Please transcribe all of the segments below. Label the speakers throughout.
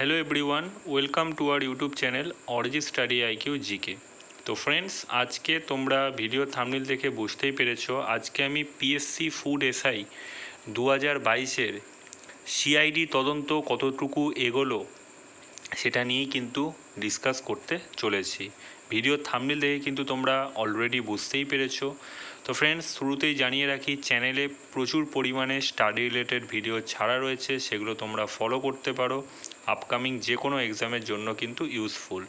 Speaker 1: Hello everyone welcome to our YouTube channel অরিজি study IQ GK তো friends আজকে তোমরা video থামনিল দেখে বুঝতেই পেরেছ, আজকে আমি পিএসসি ফুড এসআই দু হাজার বাইশের সিআইডি তদন্ত কতটুকু এগোলো, সেটা নিয়েই কিন্তু ডিসকাস করতে চলেছি। ভিডিও থামনেল দেখে কিন্তু তোমরা অলরেডি বুঝতেই পেরেছ। তো ফ্রেন্ডস শুরুতেই জানিয়ে রাখি চ্যানেলে প্রচুর পরিমাণে স্টাডি রিলেটেড ভিডিও ছাড়া রয়েছে, সেগুলো তোমরা ফলো করতে পারো। আপকামিং যে কোনো এক্সামের জন্য কিন্তু ইউজফুল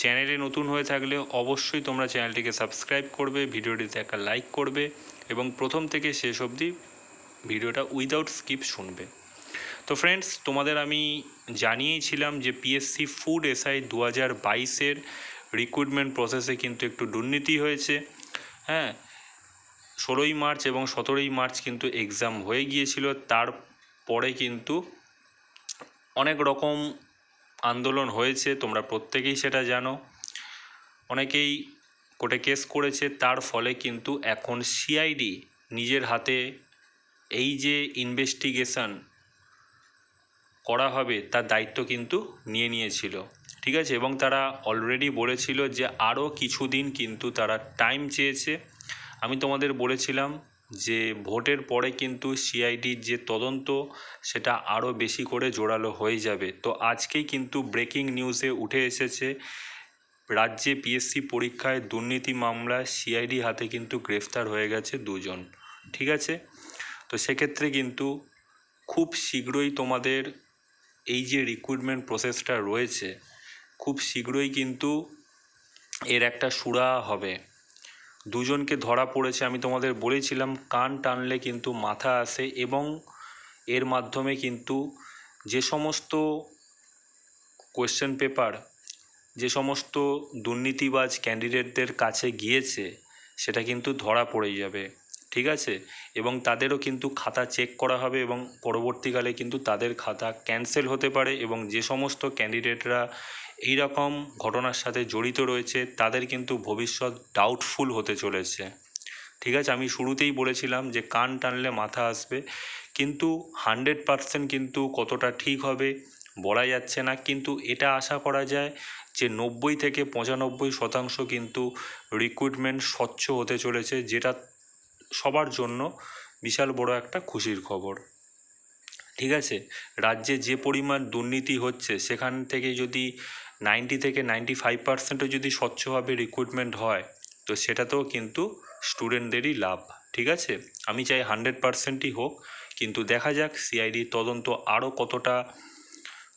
Speaker 1: চ্যানেলে নতুন হয়ে থাকলে অবশ্যই তোমরা চ্যানেলটিকে সাবস্ক্রাইব করবে, ভিডিওটিতে একটা লাইক করবে এবং প্রথম থেকে শেষ অবধি ভিডিওটা উইদাউট স্কিপ শুনবে। তো ফ্রেন্ডস তোমাদের আমি জানিয়েছিলাম যে পিএসসি ফুড এসআই দু হাজার বাইশের রিক্রুটমেন্ট প্রসেসে কিন্তু একটু দুর্নীতি হয়েছে। হ্যাঁ ষোলোই মার্চ এবং সতেরোই মার্চ কিন্তু এক্সাম হয়ে গিয়েছিল। তারপরে কিন্তু অনেক রকম আন্দোলন হয়েছে, তোমরা প্রত্যেকেই সেটা জানো। অনেকেই কোর্টে কেস করেছে, তার ফলে কিন্তু এখন সিআইডি নিজের হাতে এই যে ইনভেস্টিগেশন করা হবে, তার দায়িত্ব কিন্তু নিয়ে নিয়েছিল। ঠিক আছে? এবং তারা অলরেডি বলেছিল যে আরও কিছুদিন কিন্তু তারা টাইম চেয়েছে। আমি তোমাদের বলেছিলাম যে ভোটের পরে কিন্তু সিআইডির যে তদন্ত, সেটা আরও বেশি করে জোরালো হয়ে যাবে। তো আজকেই কিন্তু ব্রেকিং নিউজে উঠে এসেছে, রাজ্যে পিএসসি পরীক্ষায় দুর্নীতি মামলায় সিআইডি হাতে কিন্তু গ্রেফতার হয়ে গেছে দুজন, ঠিক আছে? তো সেক্ষেত্রে কিন্তু খুব শীঘ্রই তোমাদের এই যে রিক্রুটমেন্ট প্রসেসটা রয়েছে, খুব শীঘ্রই কিন্তু এর একটা সুরা হবে। দুজনকে ধরা পড়েছে, আমি তোমাদের বলেছিলাম, কান টানলে কিন্তু মাথা আসে এবং এর মাধ্যমে কিন্তু যে সমস্ত কোয়েশ্চেন পেপার যে সমস্ত দুর্নীতিবাজ ক্যান্ডিডেটদের কাছে গিয়েছে, সেটা কিন্তু ধরা পড়ে যাবে, ঠিক আছে? এবং তাদেরও কিন্তু খাতা চেক করা হবে এবং পরবর্তীকালে কিন্তু তাদের খাতা ক্যান্সেল হতে পারে এবং যে সমস্ত ক্যান্ডিডেটরা এই রকম ঘটনার সাথে জড়িত রয়েছে, তাদের কিন্তু ভবিষ্যৎ ডাউটফুল হতে চলেছে। ঠিক আছে, আমি শুরুতেই বলেছিলাম যে কান টানলে মাথা আসবে, কিন্তু হান্ড্রেড পারসেন্ট কিন্তু কতটা ঠিক হবে বলা যাচ্ছে না। কিন্তু এটা আশা করা যায় যে নব্বই থেকে পঁচানব্বই শতাংশ কিন্তু রিক্রুটমেন্ট স্বচ্ছ হতে চলেছে, যেটা সবার জন্য বিশাল বড় একটা খুশির খবর। ঠিক আছে? রাজ্যে যে পরিমাণ দুর্নীতি হচ্ছে, সেখান থেকে যদি নাইনটি থেকে নাইনটি ফাইভ পার্সেন্টও যদি স্বচ্ছভাবে রিক্রুটমেন্ট হয়, তো সেটাতেও কিন্তু স্টুডেন্টদেরই লাভ, ঠিক আছে? আমি চাই হান্ড্রেড পার্সেন্টই হোক, কিন্তু দেখা যাক সিআইডি তদন্ত আরও কতটা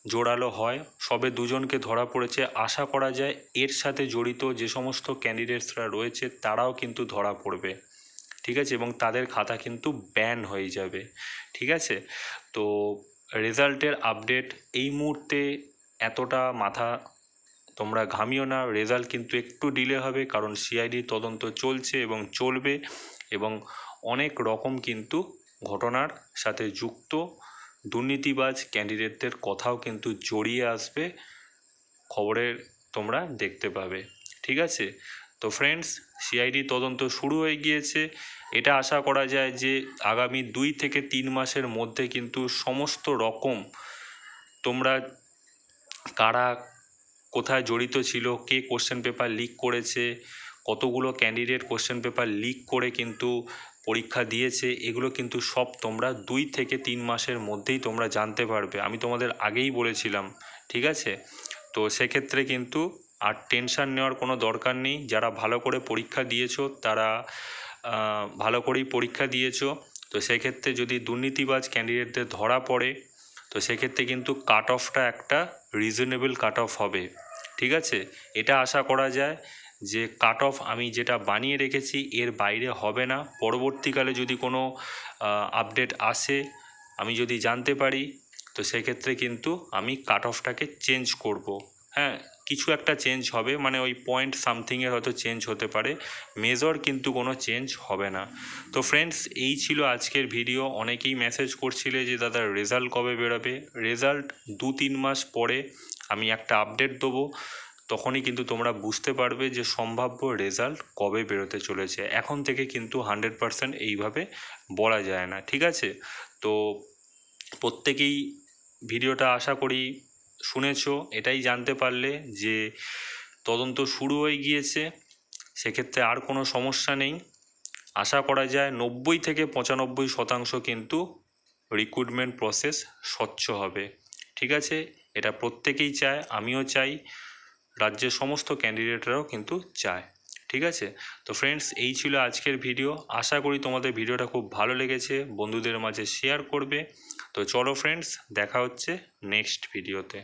Speaker 1: জোরালো হয়। সবে দুজনকে ধরা পড়েছে। আশা করা যায় এর সাথে জড়িত যে সমস্ত ক্যান্ডিডেটসরা রয়েছে, তারাও কিন্তু ধরা পড়বে। ঠিক আছে? এবং তাদের খাতা কিন্তু ব্যান হয়ে যাবে। ঠিক আছে? তো রেজাল্টের আপডেট এই মুহূর্তে এতটা মাথা তোমরা ঘামিও না। রেজাল্ট কিন্তু একটু ডিলে হবে কারণ সিআইডি তদন্ত চলছে এবং চলবে এবং অনেক রকম কিন্তু ঘটনার সাথে যুক্ত দুর্নীতিবাজ ক্যান্ডিডেটদের কথাও কিন্তু জড়িয়ে আসবে। খবরের তোমরা দেখতে পাবে। ঠিক আছে? তো ফ্রেন্ডস সিআইডি তদন্ত শুরু হয়ে গিয়েছে। এটা আশা করা যায় যে আগামী দুই থেকে তিন মাসের মধ্যে কিন্তু সমস্ত রকম তোমরা কারা কোথায় জড়িত ছিল, কে কোশ্চেন পেপার লিক করেছে, কতগুলো ক্যান্ডিডেট কোশ্চেন পেপার লিক করে কিন্তু পরীক্ষা দিয়েছে, এগুলো কিন্তু সব তোমরা দুই থেকে তিন মাসের মধ্যেই তোমরা জানতে পারবে। আমি তোমাদের আগেই বলেছিলাম, ঠিক আছে? তো সেক্ষেত্রে কিন্তু আর টেনশান নেওয়ার কোনো দরকার নেই। যারা ভালো করে পরীক্ষা দিয়েছ, তারা ভালো করেই পরীক্ষা দিয়েছ। তো সেক্ষেত্রে যদি দুর্নীতিবাজ ক্যান্ডিডেটদের ধরা পড়ে, তো সেক্ষেত্রে কিন্তু কাট অফটা একটা রিজনেবল কাট অফ হবে। ঠিক আছে? এটা আশা করা যায় যে কাট অফ আমি যেটা বানিয়ে রেখেছি, এর বাইরে হবে না। পরবর্তীকালে যদি কোনো আপডেট আসে, আমি যদি জানতে পারি, তো সেক্ষেত্রে কিন্তু আমি কাট অফটাকে চেঞ্জ করব। হ্যাঁ? কিছু একটা চেঞ্জ হবে মানে ওই পয়েন্ট সামথিংয়ের হয়তো চেঞ্জ হতে পারে। মেজর কিন্তু কোনো চেঞ্জ হবে না। তো ফ্রেন্ডস এই ছিল আজকের ভিডিও অনেকেই মেসেজ করছিলে যে, দাদা রেজাল্ট কবে বেরোবে? রেজাল্ট দু তিন মাস পরে আমি একটা আপডেট দেবো। তখনই কিন্তু তোমরা বুঝতে পারবে যে, সম্ভাব্য রেজাল্ট কবে বেরোতে চলেছে। এখন থেকে কিন্তু হান্ড্রেড পারসেন্ট এইভাবে বলা যায় না। ঠিক আছে? তো প্রত্যেকেই ভিডিওটা আশা করি শুনেছো, এটাই জানতে পারলে যে তদন্ত শুরু হয়ে গিয়েছে, সেক্ষেত্রে আর কোনো সমস্যা নেই। আশা করা যায় নব্বই থেকে পঁচানব্বই শতাংশ কিন্তু রিক্রুটমেন্ট প্রসেস স্বচ্ছ হবে। ঠিক আছে? এটা প্রত্যেকেই চায়, আমিও চাই, রাজ্যের সমস্ত ক্যান্ডিডেটরাও কিন্তু চায়। ঠিক আছে? তো ফ্রেন্ডস এই ছিল আজকের ভিডিও আশা করি তোমাদের ভিডিওটা খুব ভালো লেগেছে। বন্ধুদের মাঝে শেয়ার করবে। তো চলো ফ্রেন্ডস দেখা হচ্ছে নেক্সট ভিডিওতে